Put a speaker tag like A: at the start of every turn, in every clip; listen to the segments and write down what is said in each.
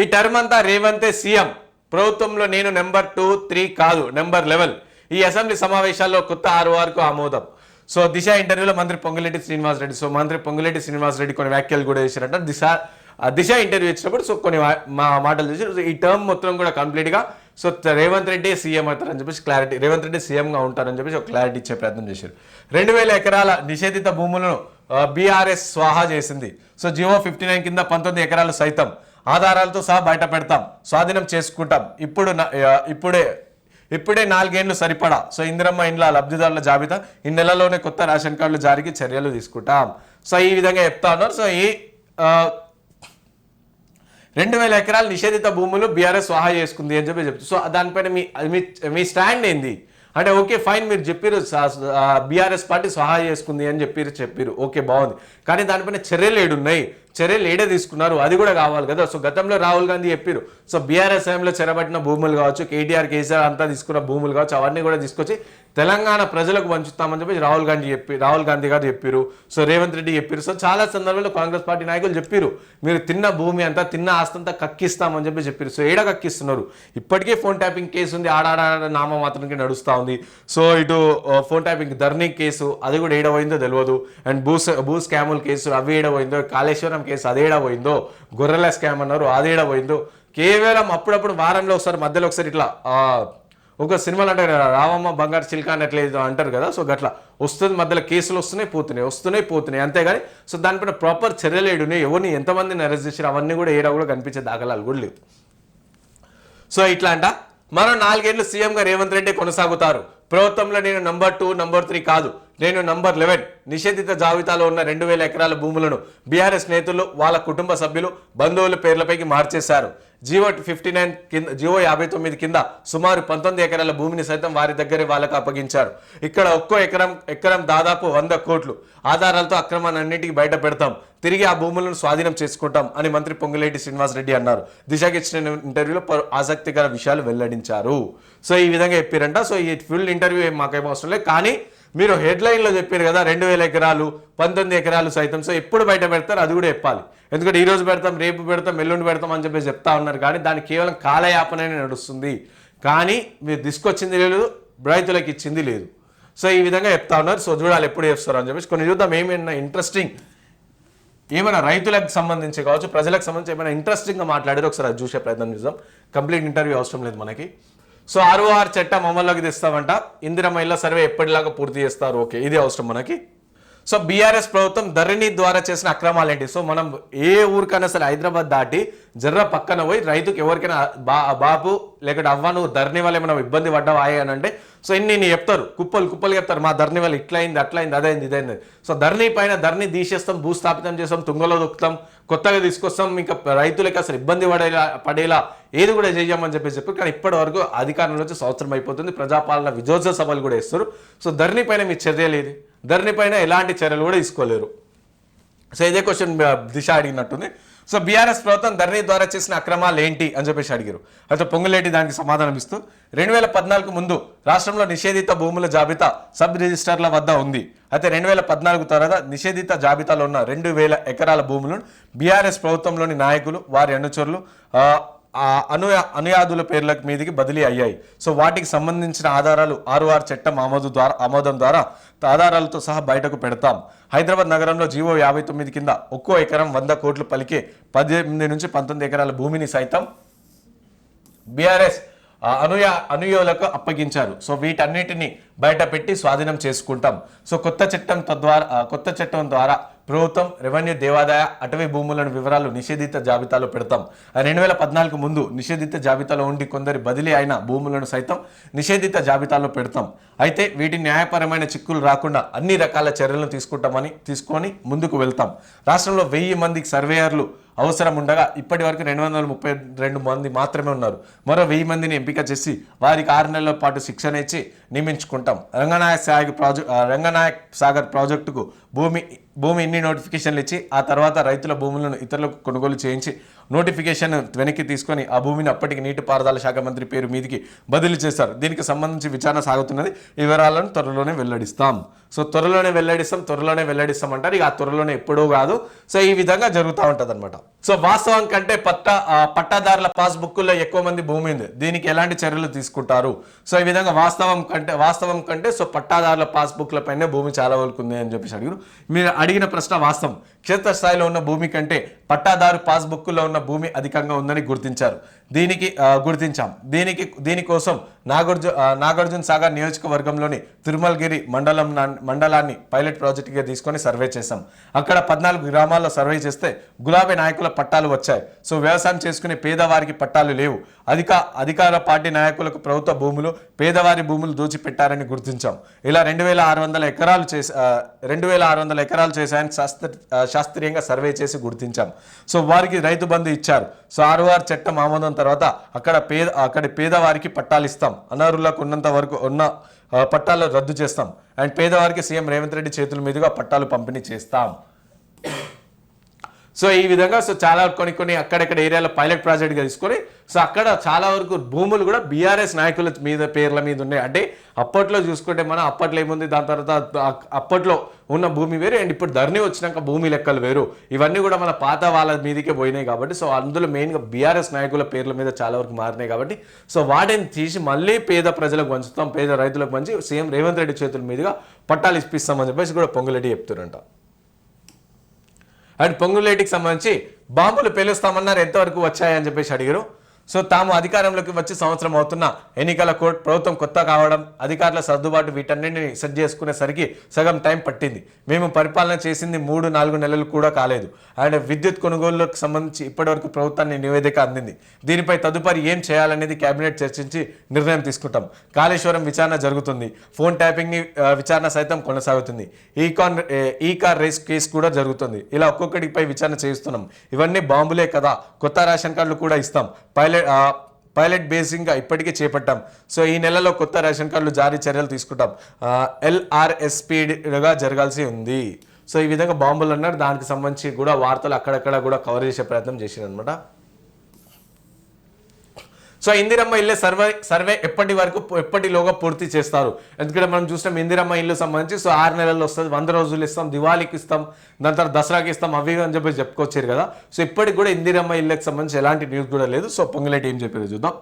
A: ఈ టర్మ్ అంతా రేవంతే సీఎం. ప్రభుత్వంలో నేను నెంబర్ టూ త్రీ కాదు నెంబర్ లెవెల్. ఈ అసెంబ్లీ సమావేశాల్లో కొత్త ఆరు వరకు ఆమోదం. సో దిశ ఇంటర్వ్యూలో మంత్రి పొంగులేటి శ్రీనివాస్ రెడ్డి సో మంత్రి పొంగులేటి శ్రీనివాస్ రెడ్డి కొన్ని వ్యాఖ్యలు కూడా చేశారంట. దిశ ఆ దిశ ఇంటర్వ్యూ ఇచ్చినప్పుడు సో కొన్ని మా మాటలు చూసి ఈ టర్మ్ మొత్తం కూడా కంప్లీట్గా. సో రేవంత్ రెడ్డి సీఎం అవుతారని చెప్పేసి క్లారిటీ రేవంత్ రెడ్డి సీఎంగా ఉంటారని చెప్పేసి ఒక క్లారిటీ ఇచ్చే ప్రయత్నం చేశారు. రెండు వేల ఎకరాల నిషేధిత భూములను బీఆర్ఎస్ స్వాహా చేసింది. సో జియో ఫిఫ్టీ నైన్ కింద పంతొమ్మిది ఎకరాలు సైతం. ఆధారాలతో సహా బయట పెడతాం స్వాధీనం చేసుకుంటాం. ఇప్పుడు ఇప్పుడే ఇప్పుడే నాలుగేండ్లు సరిపడా. సో ఇందిరమ్మ ఇండ్ల లబ్ధిదారుల జాబితా ఈ నెలలోనే కొత్త రేషన్ కార్డులు జారీకి చర్యలు తీసుకుంటాం. సో ఈ విధంగా చెప్తా ఉన్నారు. సో ఈ రెండు వేల ఎకరాలు నిషేధిత భూములు బీఆర్ఎస్ స్వాహా చేసుకుంది అని చెప్పి చెప్తుంది సో దానిపైన మీ మీ మీ స్టాండ్ ఏంది? అంటే ఓకే ఫైన్ మీరు చెప్పారు బీఆర్ఎస్ పార్టీ సహాయం చేసుకుంది అని చెప్పి చెప్పారు ఓకే బాగుంది. కానీ దానిపైన చర్యలు ఏడున్నాయి? చర్యలు ఏడే తీసుకున్నారు. అది కూడా కావాలి కదా. సో గతంలో రాహుల్ గాంధీ చెప్పారు సో బీఆర్ఎస్ టైంలో చెరబట్టిన భూములు కావచ్చు కేటీఆర్ కేసీఆర్ అంతా తీసుకున్న భూములు కావచ్చు అవన్నీ కూడా తీసుకొచ్చి తెలంగాణ ప్రజలకు పంచుతామని చెప్పి రాహుల్ గాంధీ చెప్పి రాహుల్ గాంధీ గారు చెప్పారు సో రేవంత్ రెడ్డి చెప్పారు సో చాలా సందర్భాల్లో కాంగ్రెస్ పార్టీ నాయకులు చెప్పారు మీరు తిన్న భూమి అంతా తిన్న ఆస్తి అంతా కక్కిస్తామని చెప్పి చెప్పారు సో ఏడ కక్కిస్తున్నారు? ఇప్పటికే ఫోన్ ట్యాపింగ్ కేసు ఉంది. ఆడాడ నామ మాత్రంకి నడుస్తూ ఉంది. సో ఇటు ఫోన్ ట్యాపింగ్ ధర్నీ కేసు అది కూడా ఏడవైందో తెలియదు అండ్ భూ భూ స్కాముల కేసు అవి ఏడపోయిందో కాళేశ్వరం కేసు అది ఏడపోయిందో గొర్రెల స్కామ్ అన్నారు అది ఏడపోయిందో కేవలం అప్పుడప్పుడు వారంలో ఒకసారి మధ్యలో ఒకసారి ఇట్లా ఒక సినిమాలు అంటారు కదా రామమ్మ బంగారు చిల్క అన్నట్లు ఏదో అంటారు కదా సో గట్లా. వస్తుంది మధ్యలో కేసులు వస్తున్నాయి పోతున్నాయి వస్తున్నాయి పోతున్నాయి అంతేగాని సో దానిపైన ప్రాపర్ చర్యలు ఏడున్నాయి. ఎవరిని ఎంతమందిని అరెస్ట్ చేశారు అవన్నీ కూడా ఏడా కూడా కనిపించే దాఖలాలు కూడా లేవు. సో ఇట్లా అంట. మరో నాలుగేళ్ళు సీఎంగా రేవంత్ రెడ్డి కొనసాగుతారు. ప్రభుత్వంలో నేను నంబర్ టూ నంబర్ త్రీ కాదు. నేను నంబర్ లెవెన్. నిషేధిత జాబితాలో ఉన్న రెండు వేల ఎకరాల భూములను బీఆర్ఎస్ నేతలు వాళ్ళ కుటుంబ సభ్యులు బంధువుల పేర్లపైకి మార్చేశారు. జియో ఫిఫ్టీ నైన్ కింద జియో యాభై తొమ్మిది కింద సుమారు పంతొమ్మిది ఎకరాల భూమిని సైతం వారి దగ్గరే వాళ్ళకు అప్పగించారు. ఇక్కడ ఒక్కో ఎకరం ఎకరం దాదాపు వంద కోట్లు. ఆధారాలతో అక్రమాన్ని బయట పెడతాం. తిరిగి ఆ భూములను స్వాధీనం చేసుకుంటాం అని మంత్రి పొంగులేటి శ్రీనివాస్ రెడ్డి అన్నారు. దిశకి ఇచ్చిన ఇంటర్వ్యూలో పలు ఆసక్తికర విషయాలు వెల్లడించారు. సో ఈ విధంగా చెప్పారంట. సో ఈ ఫుల్ ఇంటర్వ్యూ మాకేమో అవసరం లేదు. కానీ మీరు హెడ్లైన్లో చెప్పారు కదా రెండు వేల ఎకరాలు పంతొమ్మిది ఎకరాలు సైతం. సో ఎప్పుడు బయట పెడతారు అది కూడా చెప్పాలి. ఎందుకంటే ఈరోజు పెడతాం రేపు పెడతాం ఎల్లుండి పెడతాం అని చెప్పేసి చెప్తా ఉన్నారు కానీ దాని కేవలం కాలయాపననే నడుస్తుంది. కానీ మీరు తీసుకొచ్చింది లేదు రైతులకు ఇచ్చింది లేదు. సో ఈ విధంగా చెప్తా ఉన్నారు. సో చూడాలి ఎప్పుడు చేస్తారు అని చెప్పేసి. కొన్ని చూద్దాం ఏమైనా ఇంట్రెస్టింగ్ ఏమైనా రైతులకు సంబంధించి కావచ్చు ప్రజలకు సంబంధించి ఏమైనా ఇంట్రెస్టింగ్గా మాట్లాడారు ఒకసారి అది చూసే ప్రయత్నం చేద్దాం. కంప్లీట్ ఇంటర్వ్యూ అవసరం లేదు మనకి. సో ఆర్ఓఆర్ చట్టం అమల్లోకి తెస్తామంట ఇందిరమ్మ సర్వే ఎప్పటిలాగా పూర్తి చేస్తారు? ఓకే ఇది అవసరం మనకి. సో బీఆర్ఎస్ ప్రభుత్వం ధరణి ద్వారా చేసిన అక్రమాలు ఏంటి సో మనం ఏ ఊరికైనా సరే హైదరాబాద్ దాటి జర్ర పక్కన పోయి రైతుకి ఎవరికైనా బా బాబు లేకపోతే అవ్వ నువ్వు ధరణి వల్ల ఏమైనా ఇబ్బంది పడ్డావా అని అంటే సో ఇన్ని నేను చెప్తారు. కుప్పలు కుప్పలు చెప్తారు. మా ధరణి వల్ల ఇట్లా అయింది అట్లా అయింది అదైంది ఇదైంది. సో ధరణి పైన ధరణి తీసేస్తాం భూస్థాపితం చేస్తాం తుంగలో దొక్కుతాం కొత్తగా తీసుకొస్తాం. ఇంకా రైతులకి అసలు ఇబ్బంది పడేలా పడేలా ఏది కూడా చేయమని చెప్పేసి చెప్పి కానీ ఇప్పటి వరకు అధికారంలో వచ్చి సంవత్సరం అయిపోతుంది. ప్రజాపాలన విజయోత్సవ సభలు కూడా ఇస్తారు సో ధరణి పైన మీ చర్యలు ఏది ధరణి పైన ఎలాంటి చర్యలు కూడా తీసుకోలేరు. సో ఇదే క్వశ్చన్ దిశ అడిగినట్టుంది. సో బీఆర్ఎస్ ప్రభుత్వం ధరణి ద్వారా చేసిన అక్రమాలు ఏంటి అని చెప్పేసి అడిగారు. అయితే పొంగులేటి దానికి సమాధానం ఇస్తూ రెండు వేల పద్నాలుగు ముందు రాష్ట్రంలో నిషేధిత భూముల జాబితా సబ్ రిజిస్టర్ల వద్ద ఉంది. అయితే రెండు వేల పద్నాలుగు తర్వాత నిషేధిత జాబితాలో ఉన్న రెండు వేల ఎకరాల భూములను బీఆర్ఎస్ ప్రభుత్వంలోని నాయకులు వారి అనుచరులు ఆ, అను అనుయాదుల పేర్ల మీదకి బదిలీ అయ్యాయి. సో వాటికి సంబంధించిన ఆధారాలు ఆర్ఓఆర్ చట్టం ఆమోదు ద్వారా ఆమోదం ద్వారా ఆధారాలతో సహా బయటకు పెడతాం. హైదరాబాద్ నగరంలో జీవో యాభై తొమ్మిది కింద ఒక్కో ఎకరం వంద కోట్లు పలికే పద్దెనిమిది నుంచి పంతొమ్మిది ఎకరాల భూమిని సైతం బీఆర్ఎస్ అనుయా అనుయోలకు అప్పగించారు. సో వీటన్నిటిని బయట పెట్టి స్వాధీనం చేసుకుంటాం. సో కొత్త చట్టం తద్వారా కొత్త చట్టం ద్వారా ప్రభుత్వం రెవెన్యూ దేవాదాయ అటవీ భూములను వివరాలు నిషేధిత జాబితాలో పెడతాం. రెండు వేల పద్నాలుగు ముందు నిషేధిత జాబితాలో ఉండి కొందరి బదిలీ అయిన భూములను సైతం నిషేధిత జాబితాలో పెడతాం. అయితే వీటి న్యాయపరమైన చిక్కులు రాకుండా అన్ని రకాల చర్యలను తీసుకుంటామని తీసుకొని ముందుకు వెళ్తాం. రాష్ట్రంలో వెయ్యి మందికి సర్వేయర్లు అవసరం ఉండగా ఇప్పటి వరకు రెండు వందల ముప్పై రెండు మంది మాత్రమే ఉన్నారు. మరో వెయ్యి మందిని ఎంపిక చేసి వారికి ఆరు నెలల పాటు శిక్షణ ఇచ్చి నియమించుకుంటాం. రంగనాయక్ సాగర్ ప్రాజెక్ట్ రంగనాయక్ సాగర్ ప్రాజెక్టుకు భూమి భూమి ఎన్ని నోటిఫికేషన్లు ఇచ్చి ఆ తర్వాత రైతుల భూములను ఇతరులకు కొనుగోలు చేయించి నోటిఫికేషన్ వెనక్కి తీసుకొని ఆ భూమిని అప్పటికి నీటిపారుదల శాఖ మంత్రి పేరు మీదికి బదిలీ చేశారు. దీనికి సంబంధించి విచారణ సాగుతున్నది. ఈ వివరాలను త్వరలోనే వెల్లడిస్తాం. సో త్వరలోనే వెల్లడిస్తాం త్వరలోనే వెల్లడిస్తాం అంటారు. ఇక ఆ త్వరలోనే ఎప్పుడూ కాదు. సో ఈ విధంగా జరుగుతూ ఉంటుంది అనమాట సో వాస్తవం కంటే పట్టా పట్టాదారుల పాస్బుక్లో ఎక్కువ మంది భూమి ఉంది. దీనికి ఎలాంటి చర్యలు తీసుకుంటారు? సో ఈ విధంగా వాస్తవం కంటే వాస్తవం కంటే సో పట్టాదారుల పాస్బుక్ల పైన భూమి చాలా వరకు ఉంది అని చెప్పేసి అడిగారు. మీరు అడిగిన ప్రశ్న వాస్తవం. క్షేత్రస్థాయిలో ఉన్న భూమి కంటే పట్టాదారు పాస్బుక్లో ఉన్న భూమి అధికంగా ఉందని గుర్తించారు. దీనికి గుర్తించాం. దీనికి దీనికోసం నాగార్జు నాగార్జున సాగర్ నియోజకవర్గంలోని తిరుమలగిరి మండలం మండలాన్ని పైలట్ ప్రాజెక్టుగా తీసుకొని సర్వే చేశాం. అక్కడ పద్నాలుగు గ్రామాల్లో సర్వే చేస్తే గులాబీ నాయకుల పట్టాలు వచ్చాయి. సో వ్యవసాయం చేసుకునే పేదవారికి పట్టాలు లేవు. అధిక అధికార పార్టీ నాయకులకు ప్రభుత్వ భూములు పేదవారి భూములు దోచిపెట్టారని గుర్తించాం. ఇలా రెండు వేల ఆరు వందల ఎకరాలు చేసి రెండు వేల ఆరు వందల ఎకరాలు చేశాయని శాస్త్ర శాస్త్రీయంగా సర్వే చేసి గుర్తించాం. సో వారికి రైతు బంధు ఇచ్చారు. సో ఆర్ఓఆర్ చట్టం ఆమోదం తర్వాత అక్కడ పేద అక్కడి పేదవారికి పట్టాలు ఇస్తాం. అనర్హులకు ఉన్నంత వరకు ఉన్న పట్టాలు రద్దు చేస్తాం. అండ్ పేదవారికి సీఎం రేవంత్ రెడ్డి చేతుల మీదుగా పట్టాలు పంపిణీ చేస్తాం. సో ఈ విధంగా సో చాలా కొన్ని కొన్ని అక్కడక్కడ ఏరియాలో పైలట్ ప్రాజెక్ట్గా తీసుకొని సో అక్కడ చాలా వరకు భూములు కూడా బీఆర్ఎస్ నాయకుల మీద పేర్ల మీద ఉన్నాయి. అంటే అప్పట్లో చూసుకుంటే మనం అప్పట్లో ఏముంది దాని తర్వాత అప్పట్లో ఉన్న భూమి వేరు అండ్ ఇప్పుడు ధరణి వచ్చినాక భూమి లెక్కలు వేరు. ఇవన్నీ కూడా మన పాత వాళ్ళ మీదకే పోయినాయి కాబట్టి సో అందులో మెయిన్గా బీఆర్ఎస్ నాయకుల పేర్ల మీద చాలా వరకు మారినాయి కాబట్టి సో వాటిని తీసి మళ్ళీ పేద ప్రజలకు పంచుతాం పేద రైతులకు పంచి సీఎం రేవంత్ రెడ్డి చేతుల మీదుగా పట్టాలు ఇప్పిస్తామని చెప్పేసి కూడా పొంగులెడ్డి చెప్తారంట అండ్ పొంగులేటికి సంబంధించి బాంబులు పేలుస్తామన్నారు. ఎంతవరకు వచ్చాయని చెప్పేసి అడిగారు. సో తాము అధికారంలోకి వచ్చి సంవత్సరం అవుతున్న ఎన్నికల కోడ్ ప్రభుత్వం కొత్త కావడం అధికారుల సర్దుబాటు వీటన్నింటిని సెట్ చేసుకునేసరికి సగం టైం పట్టింది. మేము పరిపాలన చేసింది మూడు నాలుగు నెలలు కూడా కాలేదు. అండ్ విద్యుత్ కొనుగోలుకు సంబంధించి ఇప్పటివరకు ప్రభుత్వాన్ని నివేదిక అందింది. దీనిపై తదుపరి ఏం చేయాలనేది కేబినెట్ చర్చించి నిర్ణయం తీసుకుంటాం. కాళేశ్వరం విచారణ జరుగుతుంది. ఫోన్ ట్యాపింగ్ని విచారణ సైతం కొనసాగుతుంది. ఈ కాన్ ఈ కార్ రేస్ కేసు కూడా జరుగుతుంది. ఇలా ఒక్కొక్కటిపై విచారణ చేయిస్తున్నాం. ఇవన్నీ బాంబులే కదా. కొత్త రేషన్ కార్డులు కూడా ఇస్తాం. పైలట్ పైలట్ పైలట్ బేసింగ్గా ఇప్పటికే చేపట్టాం. సో ఈ నెలలో కొత్త రేషన్ కార్డులు జారీ చర్యలు తీసుకుంటాం. ఎల్ఆర్ఎస్పీగా జరగాల్సి ఉంది. సో ఈ విధంగా బాంబులు అన్నారు. దానికి సంబంధించి కూడా వార్తలు అక్కడక్కడ కూడా కవర్ చేసే ప్రయత్నం చేసింది అనమాట సో ఇందిరమ్మ ఇల్లు సర్వే సర్వే ఎప్పటి వరకు ఎప్పటిలోగా పూర్తి చేస్తారు? ఎందుకంటే మనం చూసినాం ఇందిరమ్మ ఇల్లు సంబంధించి సో ఆరు నెలల్లో వస్తుంది వంద రోజులు ఇస్తాం దివాళీకి ఇస్తాం దాని తర్వాత దసరాకి ఇస్తాం అవి అని చెప్పి చెప్పుకొచ్చారు కదా. సో ఇప్పటికి కూడా ఇందిరమ్మ ఇళ్ళకి సంబంధించి ఎలాంటి న్యూస్ కూడా లేదు. సో పొంగులేటి ఏం చెప్పారు చూద్దాం.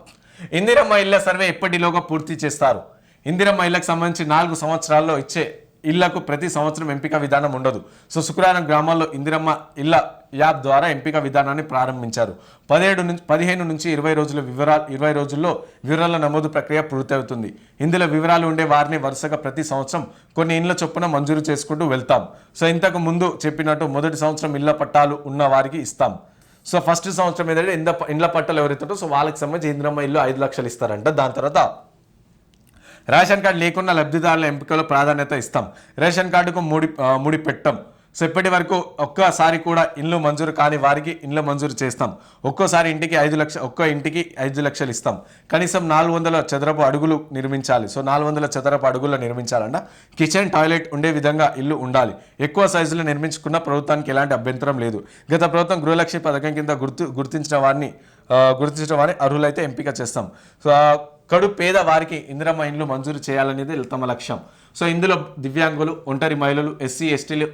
A: ఇందిరమ్మ ఇళ్ళ సర్వే ఎప్పటిలోగా పూర్తి చేస్తారు? ఇందిరమ్మ ఇళ్ళకి సంబంధించి నాలుగు సంవత్సరాల్లో ఇచ్చే ఇళ్ళకు ప్రతి సంవత్సరం ఎంపిక విధానం ఉండదు. సో శుక్రవారం గ్రామాల్లో ఇందిరమ్మ ఇళ్ళ యాప్ ద్వారా ఎంపిక విధానాన్ని ప్రారంభించారు. పదిహేడు నుంచి పదిహేను నుంచి ఇరవై రోజుల వివరాలు ఇరవై రోజుల్లో వివరాల నమోదు ప్రక్రియ పూర్తవుతుంది. ఇందులో వివరాలు ఉండే వారిని వరుసగా ప్రతి సంవత్సరం కొన్ని ఇండ్ల చొప్పున మంజూరు చేసుకుంటూ వెళ్తాం. సో ఇంతకు ముందు చెప్పినట్టు మొదటి సంవత్సరం ఇళ్ళ పట్టాలు ఉన్న వారికి ఇస్తాం. సో ఫస్ట్ సంవత్సరం ఏదంటే ఇంద ఇండ్ల పట్టాలు ఎవరైతే సో వాళ్ళకి సంబంధించి ఇందిరమ్మ ఇల్లు ఐదు లక్షలు ఇస్తారంట. దాని తర్వాత రేషన్ కార్డు లేకున్న లబ్ధిదారుల ఎంపికలో ప్రాధాన్యత ఇస్తాం. రేషన్ కార్డుకు ముడి ముడి పెట్టం. సో ఇప్పటి వరకు ఒక్కసారి కూడా ఇల్లు మంజూరు కాని వారికి ఇండ్లు మంజూరు చేస్తాం. ఒక్కోసారి ఇంటికి ఐదు లక్ష ఒక్కో ఇంటికి ఐదు లక్షలు ఇస్తాం. కనీసం నాలుగు వందల చదరపు అడుగులు నిర్మించాలి. సో నాలుగు వందల చదరపు అడుగుల్లో నిర్మించాలన్న కిచెన్ టాయిలెట్ ఉండే విధంగా ఇల్లు ఉండాలి. ఎక్కువ సైజులో నిర్మించుకున్న ప్రభుత్వానికి ఎలాంటి అభ్యంతరం లేదు. గత ప్రభుత్వం గృహలక్ష్మి పథకం కింద గుర్తు గుర్తించిన వారిని గుర్తించిన వారిని అర్హులైతే ఎంపిక చేస్తాం. సో కడు పేద వారికి ఇందిరమ్మ ఇండ్లు మంజూరు చేయాలనేది తమ లక్ష్యం. సో ఇందులో దివ్యాంగులు ఒంటరి మహిళలు ఎస్సీ ఎస్టీలు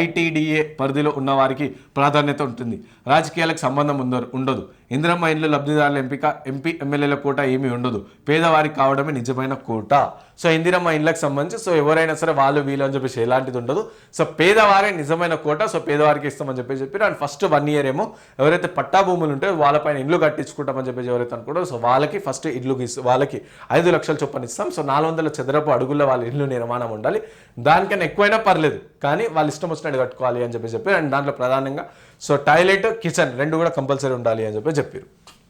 A: ఐటీడీఏ పరిధిలో ఉన్న వారికి ప్రాధాన్యత ఉంటుంది. రాజకీయాలకు సంబంధం ఉంద ఉండదు. ఇందిరమ్మ ఇండ్లు లబ్ధిదారుల ఎంపిక ఎంపీ ఎమ్మెల్యేల కోట ఏమీ ఉండదు. పేదవారికి కావడమే నిజమైన కోట. సో ఇందిరమ్మ ఇండ్లకు సంబంధించి సో ఎవరైనా సరే వాళ్ళు వీళ్ళు అని చెప్పేసి ఎలాంటిది ఉండదు. సో పేదవారే నిజమైన కోట. సో పేదవారికి ఇస్తామని చెప్పేసి చెప్పారు. అండ్ ఫస్ట్ వన్ ఇయర్ ఏమో ఎవరైతే పట్టా భూములు ఉంటే వాళ్ళపైన ఇల్లు కట్టించుకుంటామని చెప్పేసి ఎవరైతే అనుకుంటారో సో వాళ్ళకి ఫస్ట్ ఇల్లు గీస్తారు వాళ్ళకి ఐదు లక్షల చొప్పున ఇస్తాం సో నాలుగు వందల చదరపు అడుగుల్లో వాళ్ళ ఇల్లు నిర్మాణం ఉండాలి. దానికన్నా ఎక్కువైనా పర్లేదు కానీ వాళ్ళు ఇష్టం వచ్చినట్టు కట్టుకోవాలి అని చెప్పి చెప్పారు అండ్ దాంట్లో ప్రధానంగా సో టాయిలెట్ కిచెన్ రెండు కూడా కంపల్సరీ ఉండాలి అని చెప్పి చెప్పారు